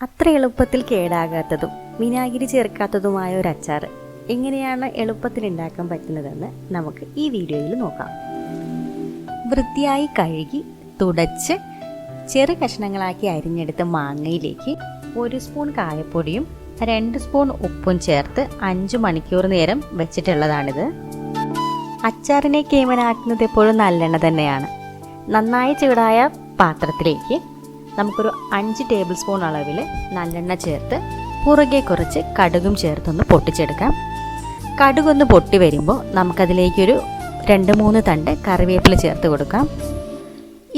അത്ര എളുപ്പത്തിൽ കേടാകാത്തതും വിനാഗിരി ചേർക്കാത്തതുമായ ഒരു അച്ചാർ എങ്ങനെയാണ് എളുപ്പത്തിൽ ഉണ്ടാക്കാൻ പറ്റുന്നതെന്ന് നമുക്ക് ഈ വീഡിയോയിൽ നോക്കാം. വൃത്തിയായി കഴുകി തുടച്ച് ചെറു കഷ്ണങ്ങളാക്കി അരിഞ്ഞെടുത്ത മാങ്ങയിലേക്ക് ഒരു സ്പൂൺ കായപ്പൊടിയും രണ്ട് സ്പൂൺ ഉപ്പും ചേർത്ത് അഞ്ച് മണിക്കൂർ നേരം വെച്ചിട്ടുള്ളതാണിത്. അച്ചാറിനെ കേമനാക്കുന്നത് എപ്പോഴും നല്ലെണ്ണ തന്നെയാണ്. നന്നായി ചൂടായ പാത്രത്തിലേക്ക് നമുക്കൊരു അഞ്ച് ടേബിൾ സ്പൂൺ അളവിൽ നല്ലെണ്ണ ചേർത്ത് പുറകെ കുറച്ച് കടുകും ചേർത്തൊന്ന് പൊട്ടിച്ചെടുക്കാം. കടുകൊന്ന് പൊട്ടി വരുമ്പോൾ നമുക്കതിലേക്കൊരു രണ്ട് മൂന്ന് തണ്ട് കറിവേപ്പില ചേർത്ത് കൊടുക്കാം.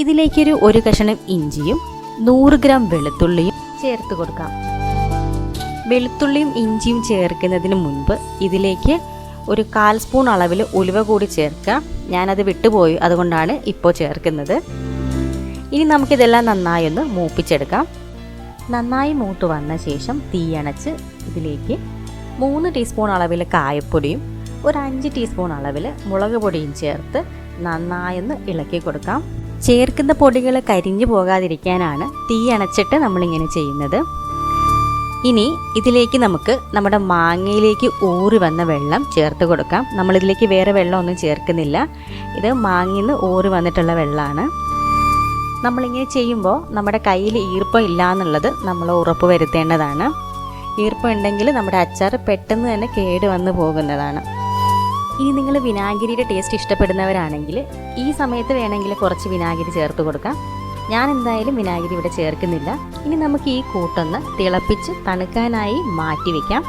ഇതിലേക്കൊരു ഒരു കഷണം ഇഞ്ചിയും നൂറ് ഗ്രാം വെളുത്തുള്ളിയും ചേർത്ത് കൊടുക്കാം. വെളുത്തുള്ളിയും ഇഞ്ചിയും ചേർക്കുന്നതിന് മുൻപ് ഇതിലേക്ക് ഒരു കാൽ സ്പൂൺ അളവിൽ ഉലുവ കൂടി ചേർക്കാം. ഞാനത് വിട്ടുപോയി അതുകൊണ്ടാണ് ഇപ്പോൾ ചേർക്കുന്നത്. ഇനി നമുക്കിതെല്ലാം നന്നായി ഒന്ന് മൂപ്പിച്ചെടുക്കാം. നന്നായി മൂത്ത് വന്ന ശേഷം തീയണച്ച് ഇതിലേക്ക് മൂന്ന് ടീസ്പൂൺ അളവിൽ കായപ്പൊടിയും ഒരു അഞ്ച് ടീസ്പൂൺ അളവിൽ മുളക് പൊടിയും ചേർത്ത് നന്നായൊന്ന് ഇളക്കി കൊടുക്കാം. ചേർക്കുന്ന പൊടികൾ കരിഞ്ഞു പോകാതിരിക്കാനാണ് തീ അണച്ചിട്ട് നമ്മളിങ്ങനെ ചെയ്യുന്നത്. ഇനി ഇതിലേക്ക് നമുക്ക് നമ്മുടെ മാങ്ങയിലേക്ക് ഊറി വന്ന വെള്ളം ചേർത്ത് കൊടുക്കാം. നമ്മളിതിലേക്ക് വേറെ വെള്ളമൊന്നും ചേർക്കുന്നില്ല. ഇത് മാങ്ങയിൽ നിന്ന് ഊറി വന്നിട്ടുള്ള വെള്ളമാണ്. നമ്മളിങ്ങനെ ചെയ്യുമ്പോൾ നമ്മുടെ കയ്യിൽ ഈർപ്പം ഇല്ല എന്നുള്ളത് നമ്മൾ ഉറപ്പ് വരുത്തേണ്ടതാണ്. ഈർപ്പം ഉണ്ടെങ്കിൽ നമ്മുടെ അച്ചാർ പെട്ടെന്ന് തന്നെ കേട് വന്ന് പോകുന്നതാണ്. ഇനി നിങ്ങൾ വിനാഗിരിയുടെ ടേസ്റ്റ് ഇഷ്ടപ്പെടുന്നവരാണെങ്കിൽ ഈ സമയത്ത് വേണമെങ്കിൽ കുറച്ച് വിനാഗിരി ചേർത്ത് കൊടുക്കാം. ഞാൻ എന്തായാലും വിനാഗിരി ഇവിടെ ചേർക്കുന്നില്ല. ഇനി നമുക്ക് ഈ കൂട്ടൊന്ന് തിളപ്പിച്ച് തണുക്കാനായി മാറ്റി വയ്ക്കാം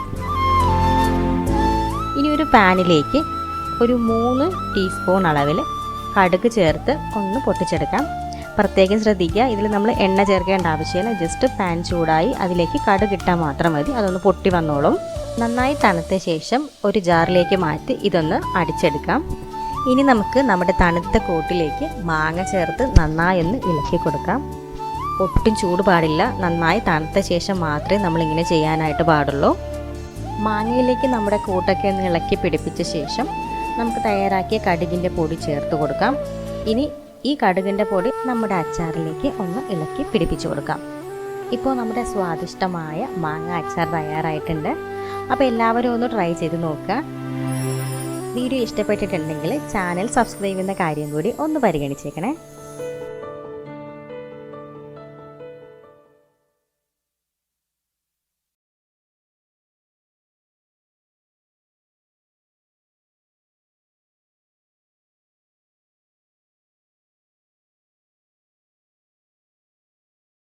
ഇനി ഒരു പാനിലേക്ക് ഒരു മൂന്ന് ടീസ്പൂൺ അളവിൽ കടുക് ചേർത്ത് ഒന്ന് പൊട്ടിച്ചെടുക്കാം. പ്രത്യേകം ശ്രദ്ധിക്കുക. ഇതിൽ നമ്മൾ എണ്ണ ചേർക്കേണ്ട ആവശ്യമില്ല. ജസ്റ്റ് പാൻ ചൂടായി അതിലേക്ക് കടുക് കിട്ടാൻ മാത്രം മതി. അതൊന്ന് പൊട്ടി വന്നോളും. നന്നായി തണുത്ത ശേഷം ഒരു ജാറിലേക്ക് മാറ്റി ഇതൊന്ന് അടിച്ചെടുക്കാം. ഇനി നമുക്ക് നമ്മുടെ തണുത്ത കോട്ടിലേക്ക് മാങ്ങ ചേർത്ത് നന്നായി ഒന്ന് ഇളക്കി കൊടുക്കാം. ഒട്ടും ചൂട് പാടില്ല. നന്നായി തണുത്ത ശേഷം മാത്രമേ നമ്മളിങ്ങനെ ചെയ്യാനായിട്ട് പാടുള്ളൂ. മാങ്ങയിലേക്ക് നമ്മുടെ കൂട്ടൊക്കെ ഒന്ന് ഇളക്കി പിടിപ്പിച്ച ശേഷം നമുക്ക് തയ്യാറാക്കിയ കടുകിന്റെ പൊടി ചേർത്ത് കൊടുക്കാം. ഇനി ഈ കടുകിന്റെ പൊടി നമ്മുടെ അച്ചാറിലേക്ക് ഒന്ന് ഇളക്കി പിടിപ്പിച്ചു കൊടുക്കാം. ഇപ്പോൾ നമ്മുടെ സ്വാദിഷ്ടമായ മാങ്ങ അച്ചാർ തയ്യാറായിട്ടുണ്ട്. അപ്പോൾ എല്ലാവരും ഒന്ന് ട്രൈ ചെയ്ത് നോക്കുക. വീഡിയോ ഇഷ്ടപ്പെട്ടിട്ടുണ്ടെങ്കിൽ ചാനൽ സബ്സ്ക്രൈബ് ചെയ്യുന്ന കാര്യം കൂടി ഒന്ന് പരിഗണിച്ചേക്കണേ.